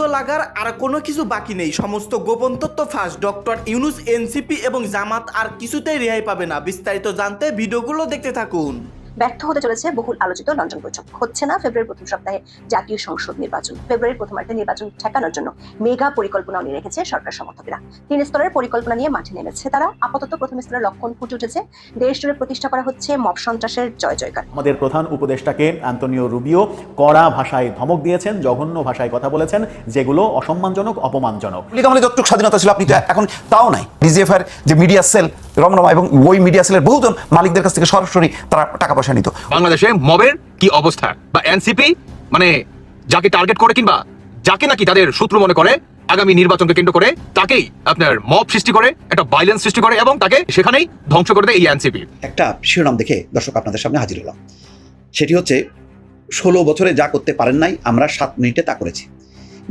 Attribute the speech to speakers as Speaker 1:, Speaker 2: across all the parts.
Speaker 1: যুদ্ধ লাগার আর কোনো কিছু বাকি নেই। সমস্ত গোপন তথ্য ফাঁস। ডক্টর ইউনুস, এনসিপি এবং জামাত আর কিছুতেই রেহাই পাবে না। বিস্তারিত জানতে ভিডিওগুলো দেখতে থাকুন।
Speaker 2: ব্যর্থ হতে চলেছে বহুল আলোচিত লন্ডন বৈঠক। হচ্ছে না ফেব্রুয়ারির প্রথম সপ্তাহে জাতীয় সংসদ নির্বাচন। ফেব্রুয়ারির প্রথমার্ধে নির্বাচন ঠেকানোর জন্য মেগা পরিকল্পনাও নিয়ে রেখেছে সরকার সমর্থকেরা। তিন স্তরের পরিকল্পনা নিয়ে মাঠে নেমেছে তারা। আপাতত প্রথম স্তরের লক্ষণ ফুটে উঠেছে। দেশ জুড়ে প্রতিষ্ঠা করা হচ্ছে মব সন্ত্রাসের জয় জয়কার।
Speaker 3: আমাদের প্রধান উপদেষ্টাকে অ্যান্তনিও রুবিও কড়া ভাষায় ধমক দিয়েছেন জঘন্য ভাষায় কথা বলেছেন যেগুলো অসম্মানজনক অপমানজনক।
Speaker 4: যতটুকু স্বাধীনতা ছিল আপনি তো এখন তাও নাই। ডিজিএফআর যে মিডিয়া সেল রমরমা এবং ওই মিডিয়া সেলের বহুজন মালিকদের কাছ থেকে সরাসরি তারা টাকা পয়সা নিত।
Speaker 5: বাংলাদেশে মবের কি অবস্থা? বা এনসিপি মানে যাকে টার্গেট করে কিংবা যাকে নাকি তাদের শত্রু মনে করে আগামী নির্বাচনকে কেন্দ্র করে তাকেই আপনার মব সৃষ্টি করে একটা ভাইলেন্স সৃষ্টি করে এবং তাকে সেখানেই ধ্বংস করে দেয় এই এনসিপি
Speaker 6: একটা শিরোনাম দেখে দর্শক আপনাদের সামনে হাজির হলাম। সেটি হচ্ছে ষোলো বছরে যা করতে পারেন নাই আমরা সাত মিনিটে তা করেছি।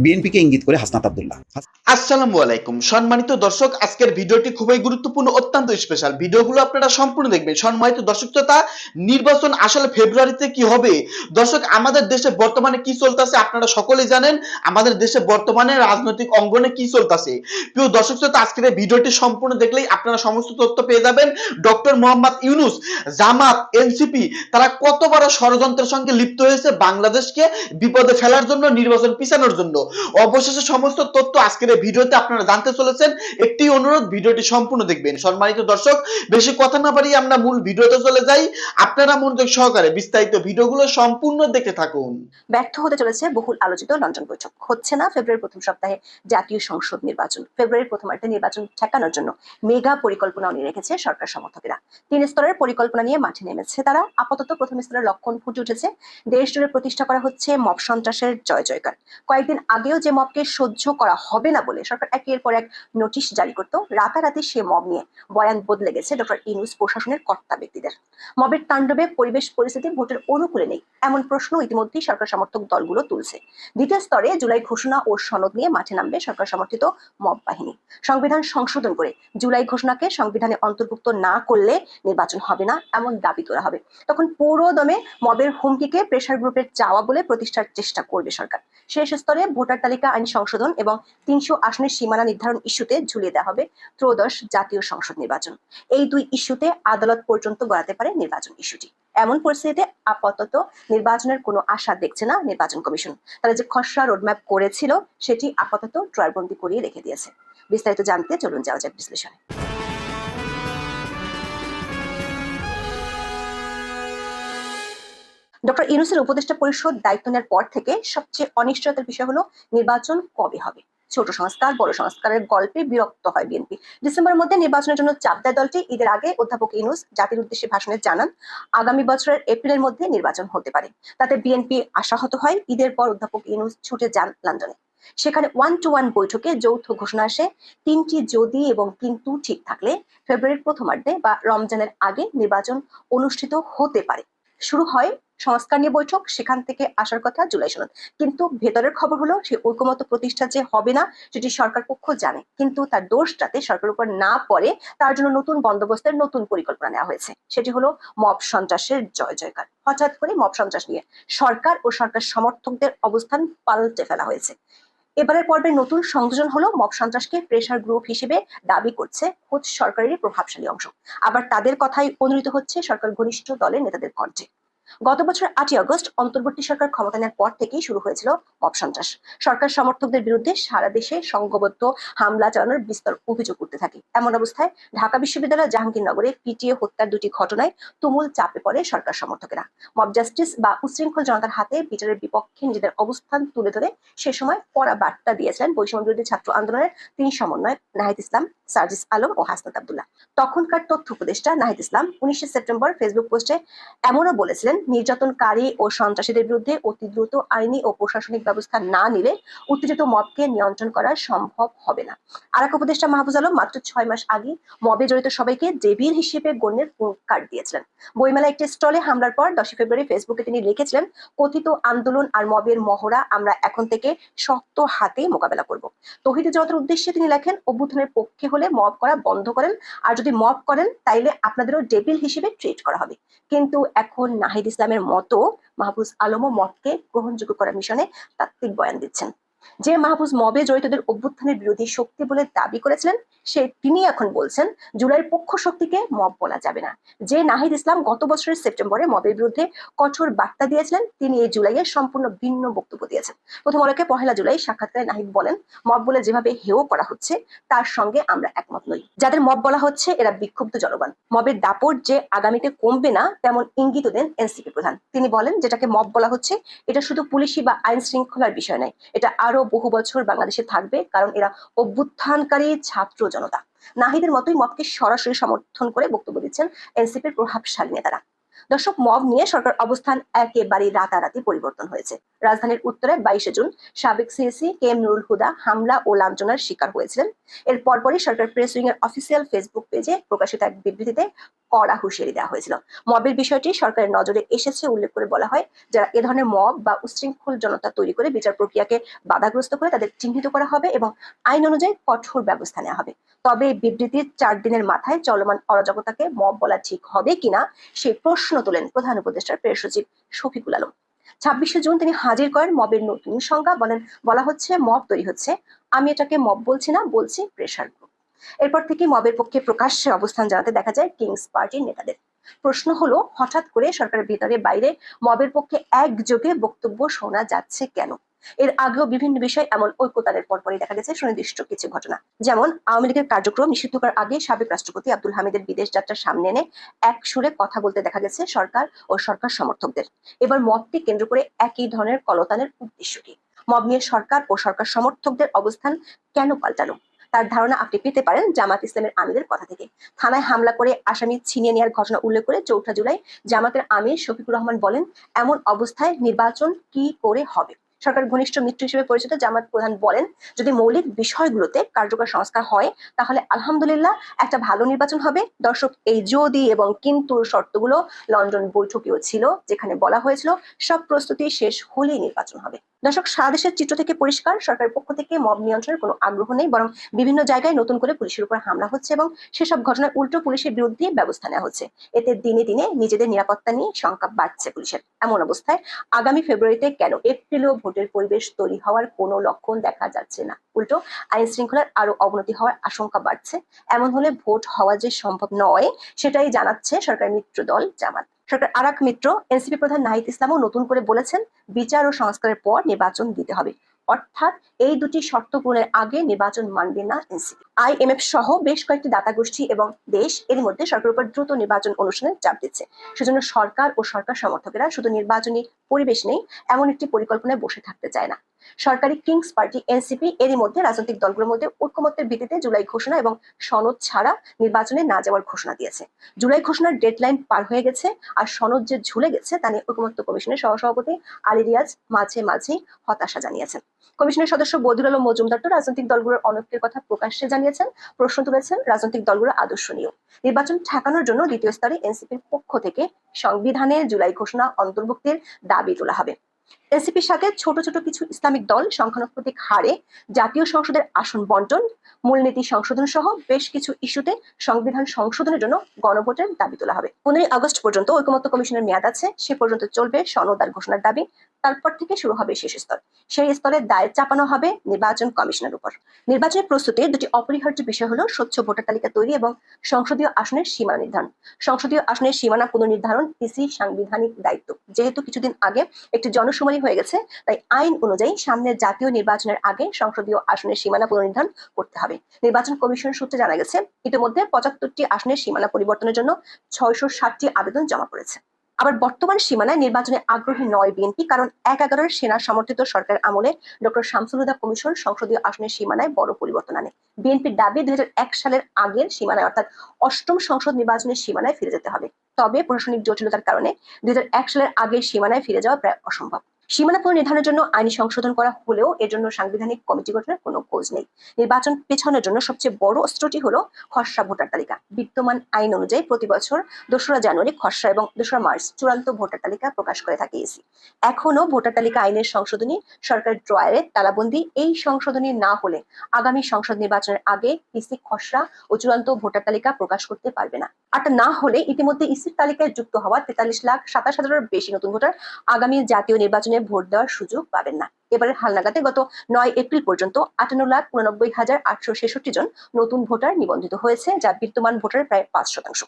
Speaker 6: বিএনপিকে ইঙ্গিত করে হাসনাত আবদুল্লাহ।
Speaker 7: আসসালামু আলাইকুম। সম্মানিত দর্শক, আজকের ভিডিওটি খুবই গুরুত্বপূর্ণ, অত্যন্ত স্পেশাল ভিডিওগুলো আপনারা সম্পূর্ণ দেখবেন। সম্মানিত দর্শক শ্রোতা, নির্বাচন আসলে ফেব্রুয়ারিতে কি হবে? দর্শক, আমাদের দেশে বর্তমানে কি চলতেছে আপনারা সকলেই জানেন। আমাদের দেশে বর্তমানে রাজনৈতিক অঙ্গনে কি চলতেছে? প্রিয় দর্শক শ্রোতা, আজকের এই ভিডিওটি সম্পূর্ণ দেখলেই আপনারা সমস্ত তথ্য পেয়ে যাবেন। ডক্টর মোহাম্মদ ইউনুস, জামাত, এনসিপি, তারা কত বড় ষড়যন্ত্রের সঙ্গে লিপ্ত হয়েছে বাংলাদেশকে বিপদে ফেলার জন্য, নির্বাচন পিছানোর জন্য। অবশেষে সমস্ত তথ্য আজকের এই ভিডিওতে আপনারা জানতে চলেছেন। একটি অনুরোধ, ভিডিওটি সম্পূর্ণ দেখবেন। সম্মানিত দর্শক, বেশি কথা না বাড়িয়ে আমরা মূল ভিডিওতে চলে যাই। আপনারা মনোযোগ সহকারে বিস্তারিত ভিডিওগুলো সম্পূর্ণ দেখে থাকুন।
Speaker 2: ব্যর্থ হতে চলেছে বহুল আলোচিত লন্ডন বৈঠক। হচ্ছে না ফেব্রুয়ারির প্রথম সপ্তাহে জাতীয় সংসদ নির্বাচন? ফেব্রুয়ারির প্রথমার্ধে নির্বাচন ঠেকানোর জন্য মেগা পরিকল্পনা নিয়ে রেখেছে সরকার সমর্থকেরা। তিন স্তরের পরিকল্পনা নিয়ে মাঠে নেমেছে তারা। আপাতত প্রথম স্তরের লক্ষণ ফুটে উঠেছে। দেশ জুড়ে প্রতিষ্ঠা করা হচ্ছে মব সন্ত্রাসের জয় জয়কার। কয়েকদিন আগেও যে মবকে সহ্য করা হবে না বলে সরকার একের পর এক নোটিশ জারি করত রাতারাতি সে মব নিয়ে বয়ান বদলে গেছে ডক্টর ইনুস প্রশাসনের কর্তা ব্যক্তিদের। মবের তাণ্ডবে পরিবেশ পরিস্থিতি ভোটের অনুকূলে নেই, এমন প্রশ্ন ইতিমধ্যেই সরকার সমর্থক দলগুলো তুলছে। দ্বিতীয় স্তরে জুলাই ঘোষণা ও সনদ নিয়ে মাঠে নামবে সরকার সমর্থিত মব বাহিনী। সংবিধান সংশোধন করে জুলাই ঘোষণাকে সংবিধানে অন্তর্ভুক্ত না করলে নির্বাচন হবে না, এমন দাবি তোলা হবে। তখন পুরো দমে মবের হুমকিকে প্রেশার গ্রুপের চাওয়া বলে প্রতিষ্ঠার চেষ্টা করবে সরকার। শেষ স্তরে ভোটার তালিকা, আইন সংশোধন এবং তিনশো আসনের সীমানা নির্ধারণ ইস্যুতে ঝুলিয়ে দেওয়া হবে ত্রয়োদশ জাতীয় সংসদ নির্বাচন। এই দুই ইস্যুতে আদালত পর্যন্ত গড়াতে পারে নির্বাচন ইস্যুটি। এমন পরিস্থিতিতে আপাতত নির্বাচনের কোনো আশা দেখছে না নির্বাচন কমিশন। তারা যে খসড়া রোডম্যাপ করেছিল, সেটি আপাতত ড্রয়ারবন্দি করিয়ে রেখে দিয়েছে। বিস্তারিত জানতে চলুন যাওয়া যাক বিশ্লেষণে। ডক্টর ইউনুসের উপদেষ্টা পরিষদ দায়িত্ব নেওয়ার পর থেকে সবচেয়ে অনিশ্চয়তার বিষয় হলো নির্বাচন কবে হবে? ছোট সংস্কার, বড় সংস্কারের গল্পে বিরক্ত হয় বিএনপি। ডিসেম্বরের মধ্যে নির্বাচনের জন্য চাপ দেয় দলটি। ঈদের আগে অধ্যাপক ইউনুস জাতির উদ্দেশ্যে ভাষণে জানান, আগামী বছরের এপ্রিলের মধ্যে নির্বাচন হতে পারে। তাতে বিএনপি আশাহত হয়। ঈদের পর অধ্যাপক ইনুস ছুটে যান লন্ডনে। সেখানে ওয়ান টু ওয়ান বৈঠকে যৌথ ঘোষণা আসে। তিনটি যদি এবং কিন্তু ঠিক থাকলে ফেব্রুয়ারির প্রথমার্ধে বা রমজানের আগে নির্বাচন অনুষ্ঠিত হতে পারে। শুরু হয় সংস্কার নিয়ে বৈঠক, সেখান থেকে আসার কথা জুলাই সনদ। কিন্তু ভেতরের খবর হলো, সে ঐকমত্য প্রতিষ্ঠা যে হবে না, সেটি সরকার পক্ষ জানে। কিন্তু তার দোষ যাতে সরকারের উপর না পড়ে, তার জন্য নতুন বন্দোবস্তের নতুন পরিকল্পনা নেওয়া হয়েছে। সেটি হলো মব সন্ত্রাসের জয় জয়কার। হঠাৎ করে মব সন্ত্রাস নিয়ে সরকার ও সরকার সমর্থকদের অবস্থান পাল্টে ফেলা হয়েছে। এবারের পর্বে নতুন সংযোজন হলো মব সন্ত্রাসকে প্রেশার গ্রুপ হিসেবে দাবি করছে খোদ সরকারের প্রভাবশালী অংশ। আবার তাদের কথাই অনুরিত হচ্ছে সরকার ঘনিষ্ঠ দলের নেতাদের কণ্ঠে। গত বছর আটই আগস্ট অন্তর্বর্তী সরকার ক্ষমতা নেওয়ার পর থেকেই শুরু হয়েছিল মব সন্ত্রাস সরকার সমর্থকদের বিরুদ্ধে সারা দেশে সংঘবদ্ধ হামলা চালানোর বিস্তর অভিযোগ উঠতে থাকে। এমন অবস্থায় ঢাকা বিশ্ববিদ্যালয় জাহাঙ্গীরনগরে পিটিএ হত্যার দুটি ঘটনায় তুমুল চাপে পড়ে সরকার সমর্থকেরা। মব জাস্টিস বা উশৃঙ্খল জনতার হাতে বিচারের বিপক্ষে নিজেদের অবস্থান তুলে ধরে সে সময় কড়া বার্তা দিয়েছিলেন বৈষম্য বিরোধী ছাত্র আন্দোলনের তিন সমন্বয়ক নাহিদ ইসলাম, সার্জিস আলম ও হাসনাত আবদুল্লাহ। তখনকার তথ্য উপদেষ্টা নাহিদ ইসলাম উনিশে সেপ্টেম্বর ফেসবুক পোস্টে এমনও বলেছিলেন নির্যাতনকারী ও সন্ত্রাসীদের বিরুদ্ধে অতি দ্রুত আইনি ও প্রশাসনিক ব্যবস্থা না নিলে উত্তেজিত মবকে নিয়ন্ত্রণ করা সম্ভব হবে না। আর এক উপদেষ্টা মাহবুজ আলম মাত্র ছয় মাস আগে মবে জড়িত সবাইকে জেবির হিসেবে গণ্যের কার্ড দিয়েছিলেন। বইমেলা একটি স্টলে হামলার পর দশই ফেব্রুয়ারি ফেসবুকে তিনি লিখেছিলেন, কথিত আন্দোলন আর মবের মহড়া আমরা এখন থেকে শক্ত হাতে মোকাবেলা করব। তহিদি জনতার উদ্দেশ্যে তিনি লেখেন, অভ্যুত্থানের পক্ষে হলে মব করা বন্ধ করেন, আর যদি মব করেন তাইলে আপনাদেরও ডেবিল হিসেবে ট্রিট করা হবে। কিন্তু এখন নাহিদ ইসলামের মতো মাহবুজ আলমও মতকে গ্রহণযোগ্য করার মিশনে তাত্ত্বিক বয়ান দিচ্ছেন। যে মাহফুজ মবে জড়িতদের অভ্যুত্থানের বিরোধী শক্তি বলে দাবি করেছিলেন, সে তিনি এখন বলছেন, জুলাইয়ের পক্ষ শক্তিকে মব বলা যাবে না। যে নাহিদ ইসলাম গত বছরের সেপ্টেম্বরে মবের বিরুদ্ধে কঠোর বার্তা দিয়েছিলেন, তিনি এই জুলাইয়ে সম্পূর্ণ ভিন্ন বক্তব্য দিয়েছেন। প্রথম আলোকে পহেলা জুলাই সাক্ষাৎকারে নাহিদ বলেন, মব বলে যেভাবে হেয় করা হচ্ছে, তার সঙ্গে আমরা একমত নই। যাদের মব বলা হচ্ছে, এরা বিক্ষুব্ধ জনগণ। মবের দাপট যে আগামীতে কমবে না, তেমন ইঙ্গিত দেন এনসিপি প্রধান। তিনি বলেন, যেটাকে মব বলা হচ্ছে, এটা শুধু পুলিশি বা আইন শৃঙ্খলার বিষয় নয়, এটা আরও বহু বছর বাংলাদেশে থাকবে, কারণ এরা অভ্যুত্থানকারী ছাত্র জনতা। নাহিদের মতোই মতকে সরাসরি সমর্থন করে বক্তব্য দিচ্ছেন এনসিপির প্রভাবশালী নেতারা। দর্শক, মব নিয়ে সরকার অবস্থান একেবারে রাতারাতি পরিবর্তন হয়েছে। রাজধানীর উত্তরে বাইশে জুন সাবেক CEC K M Nurul Huda হামলা ও লাঞ্ছনার শিকার হয়েছিলেন। এর পরপরই সরকার প্রেস উইং এর অফিসিয়াল ফেসবুক পেজে প্রকাশিত এক বিবৃতিতে কড়া হুঁশিয়ারি দেওয়া হয়েছিল। মবের বিষয়টি সরকারের নজরে এসেছে উল্লেখ করে বলা হয়, যারা এ ধরনের মব বা উশৃঙ্খল জনতা তৈরি করে বিচার প্রক্রিয়াকে বাধাগ্রস্ত করে তাদের চিহ্নিত করা হবে এবং আইন অনুযায়ী কঠোর ব্যবস্থা নেওয়া হবে। তবে বিবৃতির চার দিনের মাথায় চলমান অরাজকতাকে মব বলা ঠিক হবে কিনা সেই প্রশ্ন তোলেন প্রধান উপদেষ্টার প্রেস সচিব শফিকুল আলম। ছাব্বিশে জুন তিনি হাজির করেন মবের নতুন সংজ্ঞা, বলেন, বলা হচ্ছে, মব তৈরি হচ্ছে। আমি এটাকে মব বলছি না, বলছি প্রেশার গ্রুপ। এরপর থেকে মবের পক্ষে প্রকাশ্যে অবস্থান জানাতে দেখা যায় কিংস পার্টির নেতাদের। প্রশ্ন হলো, হঠাৎ করে সরকারের ভিতরে বাইরে মবের পক্ষে একযোগে বক্তব্য শোনা যাচ্ছে কেন? এর আগেও বিভিন্ন বিষয় এমন ঐক্যতানের পরপরই দেখা গেছে সুনির্দিষ্ট কিছু ঘটনা। যেমন, আওয়ামী লীগের কার্যক্রম নিষিদ্ধ করার আগে সাবেক রাষ্ট্রপতি আব্দুল হামিদের বিদেশ যাত্রার সামনে এনে এক সুরে কথা বলতে দেখা গেছে সরকার ও সরকার সমর্থকদের। এবার মবকে কেন্দ্র করে একই ধরনের কলতানের উদ্দেশ্য কি? মব নিয়ে সরকার ও সরকার সমর্থকদের অবস্থান কেন পাল্টানো তার ধারণা আপনি পেতে পারেন জামাত ইসলামের আমিরের কথা থেকে। থানায় হামলা করে আসামি ছিনিয়ে নেওয়ার ঘটনা উল্লেখ করে চৌঠা জুলাই জামাতের আমির শফিকুর রহমান বলেন, এমন অবস্থায় নির্বাচন কি করে হবে? সরকার ঘনিষ্ঠ মিত্র হিসেবে পরিচিত জামাত প্রধান বলেন, যদি মৌলিক বিষয়গুলোতে কার্যকর সংস্কার হয়, তাহলে আলহামদুলিল্লাহ একটা ভালো নির্বাচন হবে। দর্শক, এই যদি এবং কিন্তু শর্তগুলো লন্ডন বৈঠকেও ছিল, যেখানে বলা হয়েছিল, সব প্রস্তুতি শেষ হলেই নির্বাচন হবে। দর্শক সারা দেশের চিত্র থেকে পরিষ্কার। সরকারের পক্ষ থেকে মব নিয়ন্ত্রণের কোনো আগ্রহ নেই, বরং বিভিন্ন জায়গায় নতুন করে পুলিশের উপর হামলা হচ্ছে এবং সেসব ঘটনায় উল্টো পুলিশের বিরুদ্ধে ব্যবস্থা নেওয়া হচ্ছে। এতে দিনে দিনে নিজেদের নিরাপত্তা নিয়ে শঙ্কা বাড়ছে পুলিশের। এমন অবস্থায় আগামী ফেব্রুয়ারিতে কেন এপ্রিলেও ভোটের পরিবেশ তৈরি হওয়ার কোনো লক্ষণ দেখা যাচ্ছে না? উল্টো, আইন শৃঙ্খলার আরও অবনতি হওয়ার আশঙ্কা বাড়ছে। এমন হলে ভোট হওয়া যে সম্ভব নয়, সেটাই জানাচ্ছে সরকার মিত্র দল জামাত। সরকার আরাক মিত্র, এনসিপি প্রধান নাহিদ ইসলামও নতুন করে বলেছেন, বিচার ও সংস্কারের পর নির্বাচন দিতে হবে। অর্থাৎ এই দুটি শর্ত পূরণের আগে নির্বাচন মানবে না এনসিপি। আইএমএফ সহ বেশ কয়েকটি দাতা গোষ্ঠী এবং দেশ এর মধ্যে সরকারের উপর দ্রুত নির্বাচন অনুষ্ঠানের চাপ দিচ্ছে। সেজন্য সরকার ও সরকার সমর্থকেরা শুধু নির্বাচনী পরিবেশ নেই, এমন একটি পরিকল্পনায় বসে থাকতে চায় না। সরকারি কিংস পার্টি, এনসিপি এরই মধ্যে রাজনৈতিক দলগুলোর মধ্যে ঐক্যমত্যের ভিত্তিতে জুলাই ঘোষণা এবং সনদ ছাড়া নির্বাচনে না যাওয়ার ঘোষণা দিয়েছে। জুলাই ঘোষণার ডেডলাইন পার হয়ে গেছে আর সনদ যে ঝুলে গেছে তা নিয়ে ঐকমত্য কমিশনের সহসভাপতি আলী রিয়াজ মাঝে মাঝেই হতাশা জানিয়েছেন। কমিশনের সদস্য বদিউল আলম মজুমদার তো রাজনৈতিক দলগুলোর অনৈক্যের কথা প্রকাশ্যে জানিয়েছেন, প্রশ্ন তুলেছেন রাজনৈতিক দলগুলো আদর্শনীয় নির্বাচন ঠেকানোর জন্য দ্বিতীয় স্তরে এনসিপির পক্ষ থেকে সংবিধানে জুলাই ঘোষণা অন্তর্ভুক্তির দাবি তোলা হবে। এনসিপির সাথে ছোট ছোট কিছু ইসলামিক দল সংখ্যানুপাতিক হারে, জাতীয় সংসদের আসন বন্টন, মূলনীতি সংশোধন সহ বেশ কিছু ইস্যুতে সংবিধান সংশোধনের জন্য গণভোটের দাবি তোলা হবে। পনেরোই আগস্ট পর্যন্ত ঐকমত্য কমিশনের মেয়াদ আছে, সে পর্যন্ত চলবে সনদ আর ঘোষণার দাবি। তারপর থেকে শুরু হবে শেষ স্তর। সেই স্তরে দায় চাপানো হবে নির্বাচন কমিশনের উপর। নির্বাচনের প্রস্তুতির দুটি অপরিহার্য বিষয় হলো স্বচ্ছ ভোটার তালিকা তৈরি এবং সংসদীয় আসনের সীমানা নির্ধারণ। সংসদীয় আসনের সীমানা পুনর্নির্ধারণ, ইসি সাংবিধানিক দায়িত্ব। যেহেতু কিছুদিন আগে একটি জনশুমারি হয়ে গেছে, তাই আইন অনুযায়ী সামনের জাতীয় নির্বাচনের আগে সংসদীয় আসনের সীমানা পুনর্নির্ধারণ করতে হবে। নির্বাচন কমিশন সূত্রে জানা গেছে, ইতিমধ্যে পঁচাত্তরটি আসনের সীমানা পরিবর্তনের জন্য ছয়শো ষাটটি আবেদন জমা পড়েছে। আবার বর্তমান সীমানায় নির্বাচনে আগ্রহী নয় বিএনপি, কারণ এক এগারোর সেনা সমর্থিত সরকার আমলে ডক্টর শামসুল হুদা কমিশন সংসদীয় আসনের সীমানায় বড় পরিবর্তন আনে। বিএনপির দাবি দুই হাজার এক সালের আগের সীমানায়, অর্থাৎ অষ্টম সংসদ নির্বাচনের সীমানায় ফিরে যেতে হবে। তবে প্রশাসনিক জটিলতার কারণে দুই হাজার এক সালের আগের সীমানায় ফিরে যাওয়া প্রায় অসম্ভব। সীমানা পুনর্নির্ধারণের জন্য আইনি সংশোধন করা হলেও এর জন্য সাংবিধানিক কমিটি গঠনের কোনো খোঁজ নেই। নির্বাচন পেছানোর জন্য সবচেয়ে বড় অস্ত্রটি হলো খসড়া ভোটার তালিকা। বিদ্যমান আইন অনুযায়ী প্রতি বছর দোসরা জানুয়ারি খসড়া এবং দোসরা মার্চ চূড়ান্ত ভোটার তালিকা প্রকাশ করে থাকে ইসি এখনও ভোটার তালিকা আইনের সংশোধনী, সরকার ড্রয়ারে তালাবন্দি এই সংশোধনী না হলে আগামী সংসদ নির্বাচনের আগে ইসি খসড়া ও চূড়ান্ত ভোটার তালিকা প্রকাশ করতে পারবে না। আর না হলে ইতিমধ্যে ইসির তালিকায় যুক্ত হওয়া তেতাল্লিশ লাখ সাতাশ হাজারের বেশি নতুন ভোটার আগামী জাতীয় নির্বাচনে ভোট দেওয়ার সুযোগ পাবেন না। এবারের হালনাগাদে গত নয় এপ্রিল পর্যন্ত আটান্ন লাখ উননব্বই হাজার আটশো ছেষট্টি জন নতুন ভোটার নিবন্ধিত হয়েছে, যা বিদ্যমান ভোটারের প্রায় পাঁচ শতাংশ।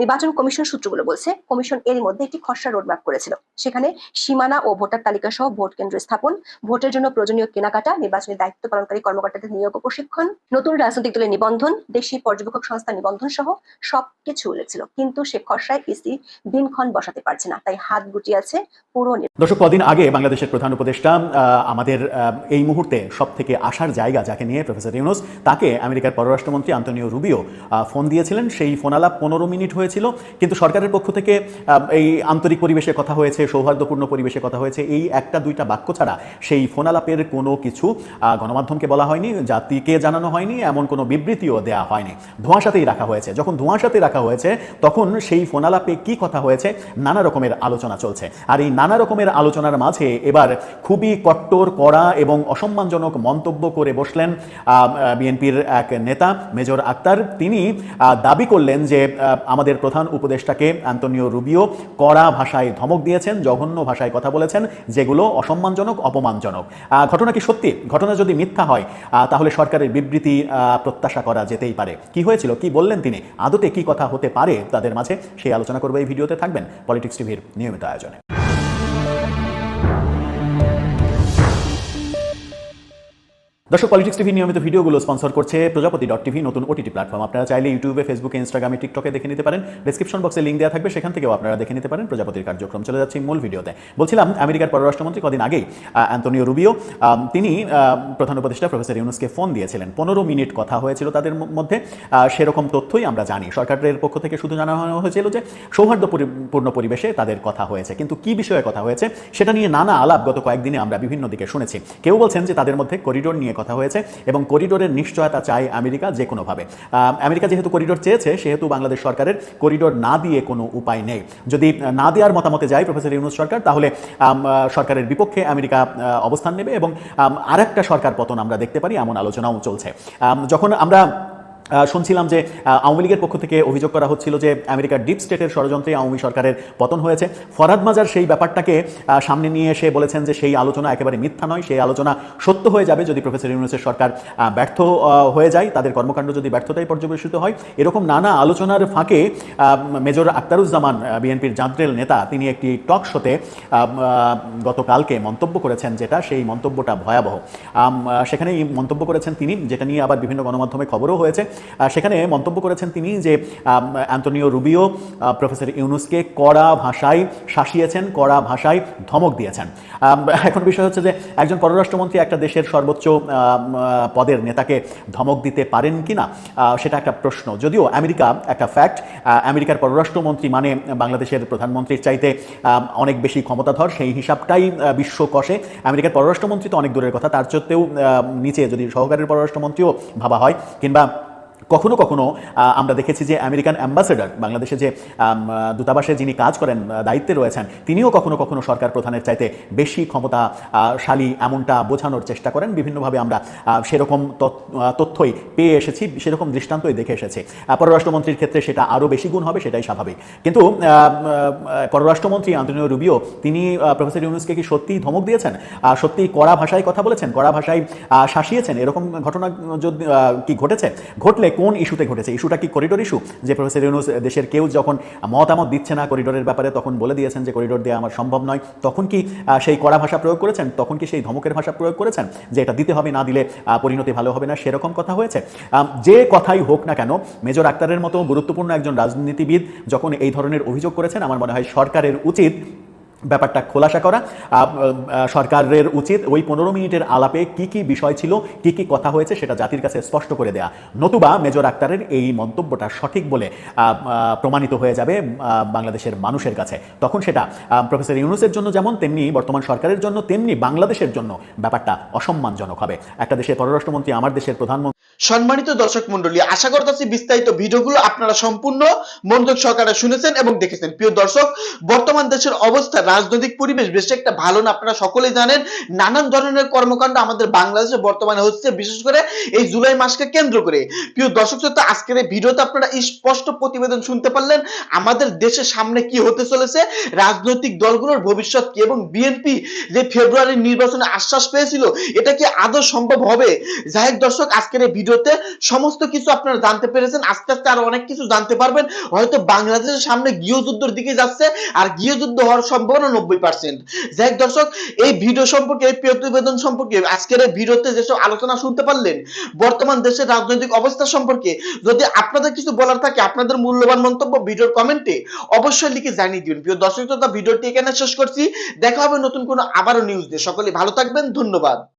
Speaker 2: নির্বাচন কমিশন সূত্রগুলো বলছে, কমিশন এরই মধ্যে একটি খসড়া রোডম্যাপ করেছিল। সেখানে সীমানা ও ভোটার তালিকা সহ ভোট কেন্দ্র স্থাপন, ভোটের জন্য প্রয়োজনীয় কেনাকাটা, নির্বাচনী দায়িত্ব পালনকারী কর্মকর্তাদের নিয়োগ ও প্রশিক্ষণ, নতুন রাজনৈতিক দলের নিবন্ধন, দেশি পর্যবেক্ষক সংস্থা নিবন্ধন সহ সবকিছু উল্লেখ কিন্তু সে খসড়ায় ইসি দিনক্ষণ বসাতে পারছে না, তাই হাত গুটিয়ে আছে পুরো
Speaker 3: দর্শক, কদিন আগে বাংলাদেশের প্রধান উপদেষ্টা আমাদের এই মুহূর্তে সব থেকে আসার জায়গা যাকে নিয়ে প্রফেসর ইউনুস, তাকে আমেরিকার পররাষ্ট্রমন্ত্রী আন্তনিও রুবিও ফোন দিয়েছিলেন। সেই ফোন আলাপ পনেরো মিনিট হয়েছিল কিন্তু সরকারের পক্ষ থেকে এই আন্তরিক পরিবেশে কথা হয়েছে সৌহার্দ্যপূর্ণ পরিবেশে কথা হয়েছে এই একটা দুইটা বাক্য ছাড়া সেই ফোন আলাপের কোনো কিছু গণমাধ্যমকে বলা হয়নি জাতিকে জানানো হয়নি এমন কোনো বিবৃতিও দেওয়া হয়নি। ধোঁয়াশাতেই রাখা হয়েছে। যখন ধোঁয়াশাতে রাখা হয়েছে তখন সেই ফোন আলাপে কি কথা হয়েছে নানা রকমের আলোচনা চলছে। আর এই নানা রকমের আলোচনার মাঝে এবার খুবই কট্টর কড়া এবং অসম্মানজনক মন্তব্য করে বসলেন বিএনপির এক নেতা মেজর আক্তার। তিনি দাবি করলেন যে আহ, আমাদের প্রধান উপদেষ্টাকে অ্যান্তনিও রুবিও কড়া ভাষায় ধমক দিয়েছেন, জঘন্য ভাষায় কথা বলেছেন, যেগুলো অসম্মানজনক, অপমানজনক। ঘটনা কি সত্যি? ঘটনা যদি মিথ্যা হয় তাহলে সরকারের বিবৃতি প্রত্যাশা করা যেতেই পারে। কি হয়েছিল? কি বললেন তিনি? আদতে কি কথা হতে পারে তাদের মাঝে? সেই আলোচনা করবে এই ভিডিওতে, থাকবেন পলিটিক্স টিভির নিয়মিত আয়োজনে। দর্শক পলিটিক্স টিভি নিয়মিত ভিডিওগুলো স্পন্সর করছে প্রজাপতি ডট টিভি নতুন ওটিটি প্ল্যাটফর্ম আপনারা চাইলে ইউটিউবে ফেসবুকে ইনস্টাগ্রামে টিকটকে দেখে নিতে পারেন। ডিসক্রিপশন বক্সে লিঙ্ক দেওয়া থাকবে সেখান থেকেও আপনারা দেখে নিতে পারেন প্রজাপতির কার্যক্রম। চলে যাচ্ছে মূল ভিডিওতে বলছিলাম আমেরিকার পররাষ্ট্রমন্ত্রী কদিন আগেই আহ, অ্যান্তনিও রুবিও তিনি প্রধান উপদেষ্টা প্রফেসর ইউনুসকে ফোন দিয়েছিলেন। পনেরো মিনিট কথা হয়েছিল তাদের মধ্যে। সেরকম তথ্যই আমরা জানি। সরকারের পক্ষ থেকে শুধু জানানো হয়েছিল যে সৌহার্দ্যপূর্ণ পরিবেশে তাদের কথা হয়েছে। কিন্তু কি বিষয়ে কথা হয়েছে সেটা নিয়ে নানা আলাপ গত কয়েকদিনে আমরা বিভিন্ন দিকে শুনেছি। কেউ বলছেন যে তাদের মধ্যে করিডোর নিয়ে কথা হয়েছে এবং করিডোরের নিশ্চয়তা চায় আমেরিকা যে কোনোভাবে আমেরিকা যেহেতু করিডোর চেয়েছে, সেহেতু বাংলাদেশ সরকারের করিডোর না দিয়ে কোনো উপায় নেই। যদি না দেওয়ার মতামতে যায় প্রফেসর ইউনুস সরকার, তাহলে সরকারের বিপক্ষে আমেরিকা অবস্থান নেবে এবং আর সরকার পতন আমরা দেখতে পারি, এমন আলোচনাও চলছে। যখন আমরা শুনছিলাম যে আওয়ামী লীগের পক্ষ থেকে অভিযোগ করা হচ্ছিল যে, আমেরিকার ডিপ স্টেটের ষড়যন্ত্রে আওয়ামী সরকারের পতন হয়েছে। ফরাদ মাজার সেই ব্যাপারটাকে সামনে নিয়ে এসে বলেছেন যে, সেই আলোচনা একেবারে মিথ্যা নয়, সেই আলোচনা সত্য হয়ে যাবে যদি প্রফেসর ইউনুসের সরকার ব্যর্থ হয়ে যায়। তাদের কর্মকাণ্ড যদি ব্যর্থতায় পর্যবেসিত হয়, এরকম নানা আলোচনার ফাঁকে মেজর আক্তারুজ্জামান বিএনপির জাদ্রেল নেতা, তিনি একটি টক শোতে গতকালকে মন্তব্য করেছেন যেটা, সেই মন্তব্যটা ভয়াবহ। সেখানে মন্তব্য করেছেন তিনি, যেটা নিয়ে আবার বিভিন্ন গণমাধ্যমে খবরও হয়েছে। সেখানে মন্তব্য করেছেন তিনি যে আম, অ্যান্তনিও রুবিও প্রফেসর ইউনুসকে কড়া ভাষায় শাসিয়েছেন কড়া ভাষায় ধমক দিয়েছেন। এখন বিষয় হচ্ছে যে একজন পররাষ্ট্রমন্ত্রী একটা দেশের সর্বোচ্চ পদের নেতাকে ধমক দিতে পারেন কি না সেটা একটা প্রশ্ন। যদিও আমেরিকা একটা ফ্যাক্ট আমেরিকার পররাষ্ট্রমন্ত্রী মানে বাংলাদেশের প্রধানমন্ত্রীর চাইতে অনেক বেশি ক্ষমতাধর সেই হিসাবটাই বিশ্ব কষে আমেরিকার পররাষ্ট্রমন্ত্রী তো অনেক দূরের কথা তার আহ, নিচে যদি সহকারীর পররাষ্ট্রমন্ত্রীও ভাবা হয় কিংবা কখনো কখনো আমরা দেখেছি যে আমেরিকান অ্যাম্বাসেডর, বাংলাদেশে যে দূতাবাসে যিনি কাজ করেন দায়িত্বে রয়েছেন, তিনিও কখনো কখনো সরকার প্রধানের চাইতে বেশি ক্ষমতা শালী এমনটা বোঝানোর চেষ্টা করেন। বিভিন্নভাবে আমরা সেরকম তথ্য- তথ্যই পেয়ে এসেছি, সেরকম দৃষ্টান্তই দেখে এসেছি। পররাষ্ট্রমন্ত্রীর ক্ষেত্রে সেটা আরও বেশি গুণ হবে, সেটাই স্বাভাবিক। কিন্তু পররাষ্ট্রমন্ত্রী আন্তনিও রুবিও, তিনি প্রফেসর ইউনুসকে কি সত্যিই ধমক দিয়েছেন? সত্যিই কড়া ভাষায় কথা বলেছেন? কড়া ভাষায় শাসিয়েছেন? এরকম ঘটনা, যদি কি ঘটেছে? ঘটলে কোন ইস্যুতে ঘটেছে? ইস্যুটা কি করিডোর ইস্যু যে প্রফেসর ইউনুস দেশের কেউ যখন মতামত দিচ্ছে না করিডোরের ব্যাপারে, তখন বলে দিয়েছেন যে করিডোর দেওয়া আমার সম্ভব নয়। তখন কি সেই কড়া ভাষা প্রয়োগ করেছেন? তখন কি সেই ধমকের ভাষা প্রয়োগ করেছেন? যে এটা দিতে হবে না, দিলে পরিণতি ভালো হবে না, সেরকম কথা হয়েছে। যে কথাই হোক না কেন, মেজর আক্তারের মতো গুরুত্বপূর্ণ একজন রাজনীতিবিদ যখন এই ধরনের অভিযোগ করেছেন, আমার মনে হয় সরকারের উচিত ব্যাপারটা খোলাসা করা। সরকারের উচিত ওই পনেরো মিনিটের আলাপে কি কি বিষয় ছিল, কি কি কথা হয়েছে সেটা জাতির কাছে স্পষ্ট করে দেয়া। নতুবা মেজর আক্তারের এই মন্তব্যটা সঠিক বলে প্রমাণিত হয়ে যাবে বাংলাদেশের মানুষের কাছে। তখন সেটা প্রফেসর ইউনুসের জন্য যেমন, তেমনি বর্তমান সরকারের জন্য, তেমনি বাংলাদেশের জন্য ব্যাপারটা অসম্মানজনক হবে। একটা দেশের পররাষ্ট্রমন্ত্রী, আমার দেশের প্রধানমন্ত্রী
Speaker 7: সম্মানিত দর্শক মন্ডলী আশা করতেছি বিস্তারিত ভিডিওগুলো আপনারা সম্পূর্ণ মনোযোগ সহকারে শুনেছেন এবং দেখেছেন। প্রিয় দর্শক, বর্তমান দেশের অবস্থা রাজনৈতিক পরিবেশ বেশ একটা ভালো না, আপনারা সকলেই জানেন, নানান ধরনের কর্মকাণ্ড আমাদের বাংলাদেশে বর্তমানে হচ্ছে, বিশেষ করে এই জুলাই মাসকে কেন্দ্র করে। প্রিয় দর্শক শ্রোতা, আজকের এই ভিডিওতে আপনারা স্পষ্ট প্রতিবেদন শুনতে পারলেন, আমাদের দেশের সামনে কি হতে চলেছে, রাজনৈতিক দলগুলোর ভবিষ্যৎ কি, এবং বিএনপি যে ফেব্রুয়ারির নির্বাচনে আশ্বাস পেয়েছিল, এটা কি আদৌ সম্ভব হবে? যাই দর্শক, আজকের এই ভিডিওতে সমস্ত কিছু আপনারা জানতে পেরেছেন, আস্তে আস্তে আরও অনেক কিছু জানতে পারবেন। হয়তো বাংলাদেশের সামনে গৃহযুদ্ধের দিকে যাচ্ছে, আর গৃহযুদ্ধ হওয়ার সম্ভাবনা নব্বই পার্সেন্ট যাই দর্শক, এই ভিডিও সম্পর্কে, এই প্রতিবেদন সম্পর্কে, আজকের এই ভিডিওতে যেসব আলোচনা শুনতে পারলেন, বর্তমান দেশের রাজনৈতিক অবস্থা সম্পর্কে, যদি আপনাদের কিছু বলার থাকে, আপনাদের মূল্যবান মন্তব্য ভিডিওর কমেন্টে অবশ্যই লিখে জানিয়ে দিন প্রিয় দর্শক শ্রোতা, ভিডিওটি এখানে শেষ করছি। দেখা হবে নতুন কোনো আবারও নিউজ দিয়ে। সকলে ভালো থাকবেন, ধন্যবাদ।